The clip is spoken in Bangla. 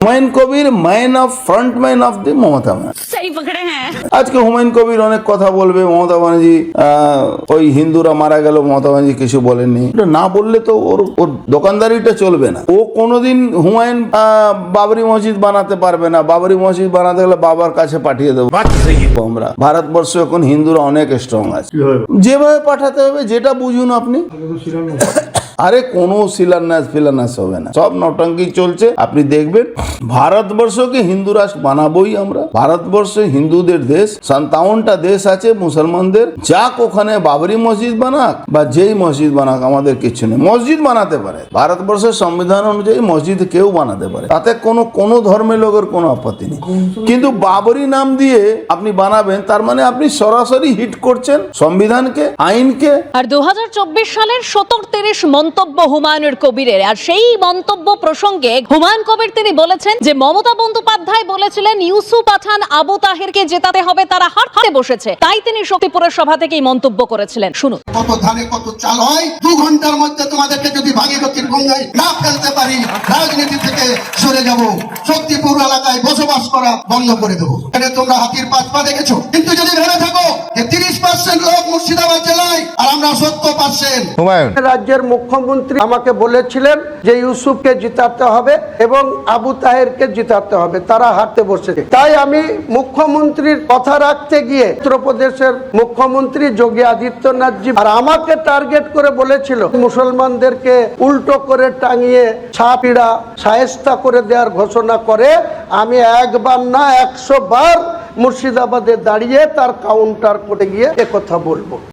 Humayun Kabir mine of front mine of the Mamata হ্যাঁ। আজকে হুমায়ুন কবির অনেক কথা বলবে মমতা ব্যানার্জি ওই হিন্দুরা মারা গেল মমতা ব্যানার্জি কিছু বলেননি। না বললে তো ওর ওর দোকানদারিটা চলবে না। ও কোনোদিন হুমায়ুন বাবরি মসজিদ বানাতে পারবে না। বাবরি মসজিদ বানাতে গেলে বাবার কাছে পাঠিয়ে দেবো। আমরা। ভারতবর্ষ এখন হিন্দুরা অনেক স্ট্রং আছে। যেভাবে পাঠাতে হবে যেটা বুঝুন আপনি। আরে কোনো শিলান্যাস ফিলান্যাস হবে না। সব নটঙ্কি চলছে। আপনি দেখবেন, ভারতবর্ষকে হিন্দু রাষ্ট্র বানাবোই আমরা। ভারতবর্ষে হিন্দুদের দেশ, সান্তাউনটা দেশ আছে মুসলমানদের। যাক ওখানে বাবরি মসজিদ বানাক, বা যেই মসজিদ বানাক, আমাদের কিছু নেই। মসজিদ বানাতে পারে। ভারতবর্ষের সংবিধান অনুযায়ী মসজিদ কেউ বানাতে পারে। তাতে কোনো কোনো ধর্মের লোকের কোনো আপত্তি নেই। কিন্তু বাবরি নাম দিয়ে আপনি বানাবেন, তার মানে আপনি সরাসরি হিট করছেন সংবিধানকে, আইনকে। আর দু হাজার চব্বিশ সালের সতেরো, তিরিশ মন্তব্য হুমায়ুনের কবিরের। আর সেই মন্তব্য প্রসঙ্গে হুমায়ুন কবির তিনি বলেছেন যে, মমতা বন্দ্যোপাধ্যায় বলেছিলেন, ইউসুফ পাঠান আবু তাহেরকে জেতাতে হবে, তারা হাট হাতে বসেছে। তাই তিনি শক্তিপুরের সভা থেকেই মন্তব্য করেছিলেন। শুনুন। কত ধানে কত চাল হয়? দু ঘণ্টার মধ্যে তোমাদেরকে যদি গঙ্গায় না ফেলতে পারি, রাজনীতি থেকে সরে যাব। শক্তিপুর এলাকায় বসবাস করা বন্ধ করে দেবো। এটা তোমরা হাতির পাঁচ পা দেখেছ? কিন্তু যদি ভেবে থাকো যে, তিরিশ পার্সেন্ট লোক মুর্শিদাবাদ জেলায়, আর আমরা সত্তর হুমায়ুন। রাজ্যের মুখ্যমন্ত্রী আমাকে বলেছিলেন যে ইউসুফকে জিতাতে হবে এবং আবু তাহেরকে জিতাতে হবে। তারা হারতে বসেছে। তাই আমি মুখ্যমন্ত্রীর কথা রাখতে গিয়ে উত্তরপ্রদেশের মুখ্যমন্ত্রী যোগী আদিত্যনাথজি আর আমাকে টার্গেট করে বলেছিল মুসলমানদেরকে উল্টো করে টাঙিয়ে ছাপিড়া সায়স্তা করে দেওয়ার ঘোষণা করে আমি একবার না একশো বার মুর্শিদাবাদে দাঁড়িয়ে তার কাউন্টার করে গিয়ে একথা বলব।